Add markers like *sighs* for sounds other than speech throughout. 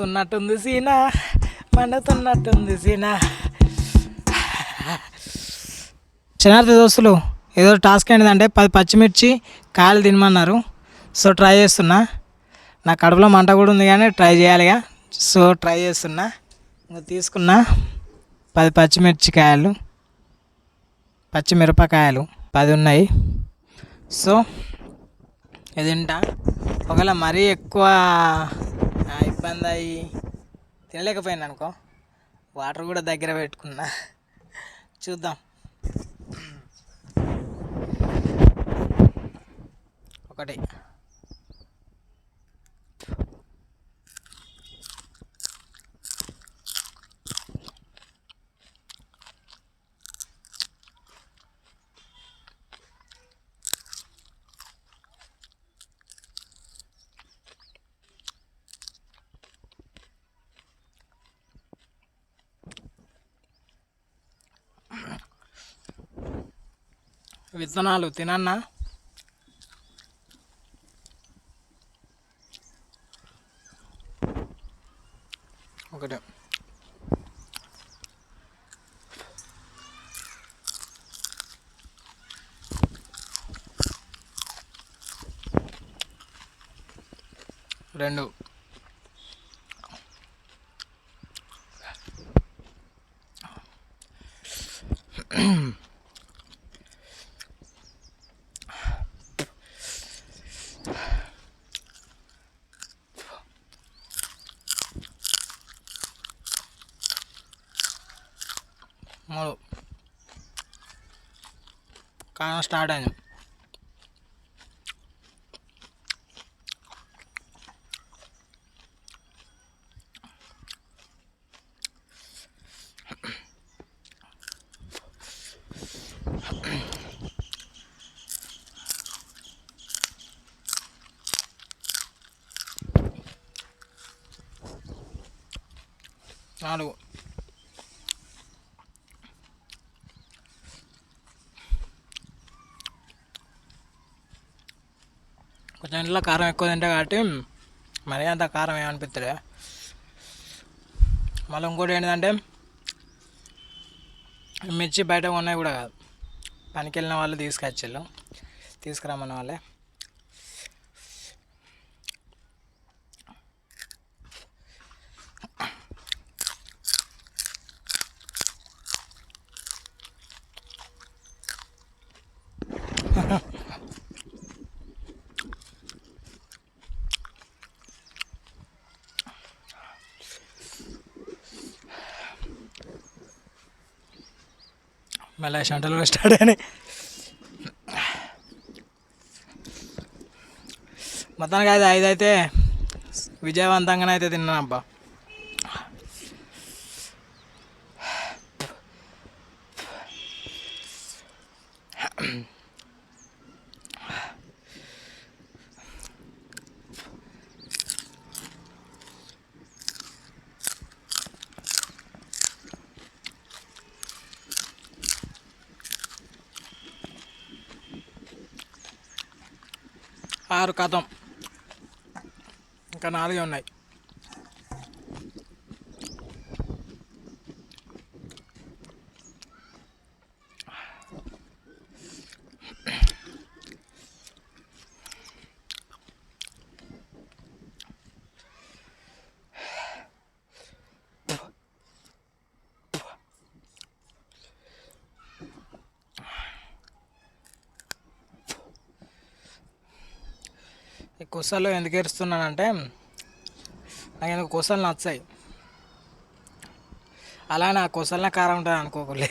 మండుతున్నట్టుంది సీనా మండుతున్నట్టుంది సీనా. శనార్థి దోస్తులు ఏదో టాస్క్ ఏంటంటే పది పచ్చిమిర్చి కాయలు తినమన్నారు. సో ట్రై చేస్తున్నా. నా కడుపులో మంట కూడా ఉంది కానీ ట్రై చేయాలిగా. సో ట్రై చేస్తున్నా. ఇంకా తీసుకున్నా పది పచ్చిమిర్చి కాయలు పచ్చిమిరపకాయలు పది ఉన్నాయి. సో ఇది తింటా. ఒకవేళ మరీ ఎక్కువ ఇబ్బంది అయ్యి తినలేకపోయాను అనుకో వాటర్ కూడా దగ్గర పెట్టుకున్నా. చూద్దాం. ఒకటి. విత్తనాలు తినన్నా? ఒకటే. రెండు. మూడు. కాలం స్టార్ట్ అయింది. నాలుగు. దాంట్లో కారం ఎక్కువ తింటా కాబట్టి మరీ అంత కారం ఏమనిపిస్తుంది మళ్ళీ ఇంకోటి ఏంటంటే మిర్చి బయట ఉన్నాయి కూడా కాదు. పనికి వెళ్ళిన వాళ్ళు తీసుకొచ్చారు తీసుకురమ్మన్న వాళ్ళే. మళ్ళీ షంటలు కూడా స్టార్ట్ అయినాయి. మొత్తానికి అయితే ఐదు అయితే విజయవంతంగానే అయితే తిన్నాను అబ్బా ఆరు కథం. ఇంకా నాలుగే ఉన్నాయి. కుసలు ఎందుకు ఏరుస్తున్నానంటే నాకు ఎందుకు కుసలు నచ్చాయి. అలా నా కుసలనే కారం ఉంటుంది అనుకోకులే.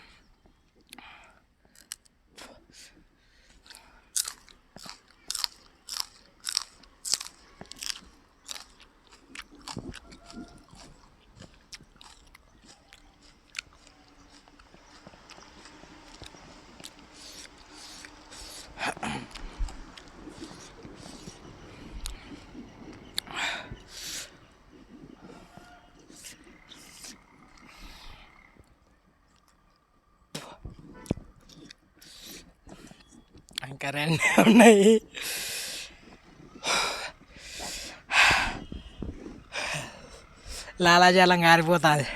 ఇంకా ఉన్నాయి. *sighs* లాలాజలం గారిపోతుంది.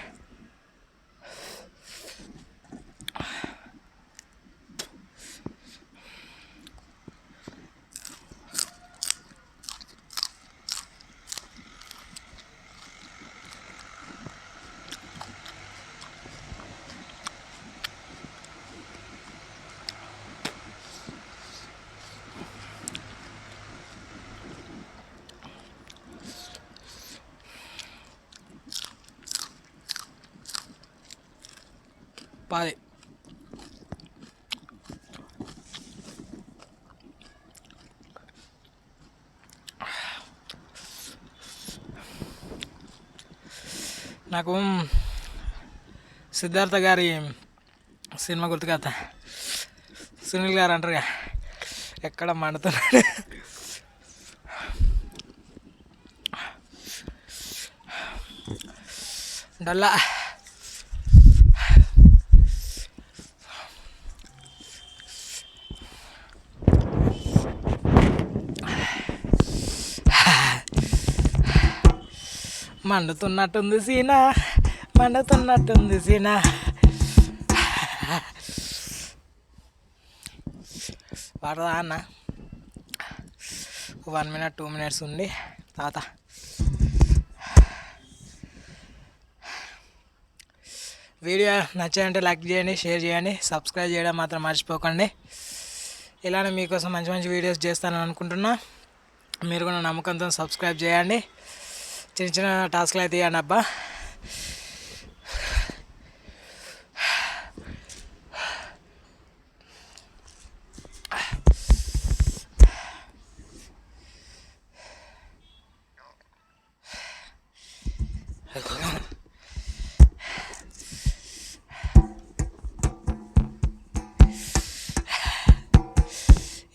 పది నాకు సిద్ధార్థ గారి సినిమా గుర్తుకొస్తా సునీల్ గారు అంటారుగా ఎక్కడ మండుతున్నాడు డల్లా మండుతున్నట్టుంది సీనా మండుతున్నట్టుంది సీనా. పడదా అన్న? వన్ మినిట్ టూ మినిట్స్ ఉంది తాత. వీడియో నచ్చాయంటే లైక్ చేయండి షేర్ చేయండి సబ్స్క్రైబ్ చేయడం మాత్రం మర్చిపోకండి. ఇలానే మీకోసం మంచి మంచి వీడియోస్ చేస్తానని అనుకుంటున్నా. మీరు కూడా నమ్మకంతో సబ్స్క్రైబ్ చేయండి. చిన్న చిన్న టాస్క్లు అయితే ఇవ్వండి అబ్బా.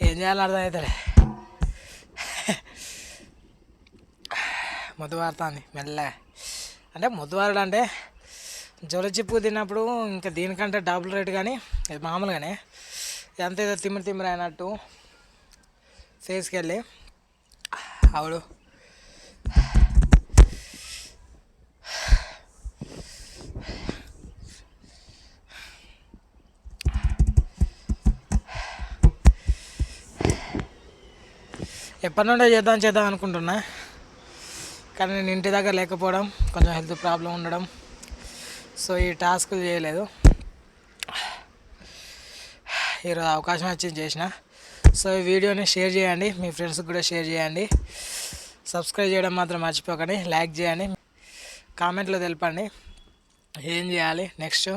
ఏం చేయాలి అర్థం అవుతుంది మొదవారుతుంది మెల్ల మెల్లగా. అంటే మొద్దు అంటే జొల చిప్పు తిన్నప్పుడు ఇంకా దీనికంటే డబుల్ రేట్ కానీ ఇది మామూలుగానే. ఎంత ఏదో తిమ్మిరి తిమ్మిరి అయినట్టు చేసుకెళ్ళి ఆవిడు ఎప్పటి నుండో చేద్దాం చేద్దాం అనుకుంటున్నా. కానీ నేను ఇంటి దగ్గర లేకపోవడం కొంచెం హెల్త్ ప్రాబ్లం ఉండడం సో ఈ టాస్క్ చేయలేదు. ఈరోజు అవకాశం వచ్చింది చేసిన. సో ఈ వీడియోని షేర్ చేయండి మీ ఫ్రెండ్స్కి కూడా షేర్ చేయండి. సబ్స్క్రైబ్ చేయడం మాత్రం మర్చిపోకండి లైక్ చేయండి కామెంట్లో తెలపండి. ఏం చేయాలి నెక్స్ట్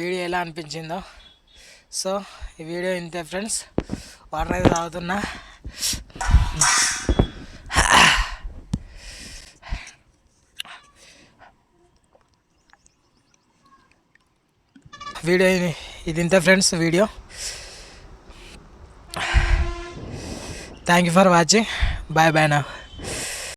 వీడియో ఎలా అనిపించిందో. సో ఈ వీడియో ఇంతే ఫ్రెండ్స్ వాటర్ అయితే తాగుతున్నా. వీడియో ఇది. ఇంత ఇంతే friends video. Thank you for watching bye bye నా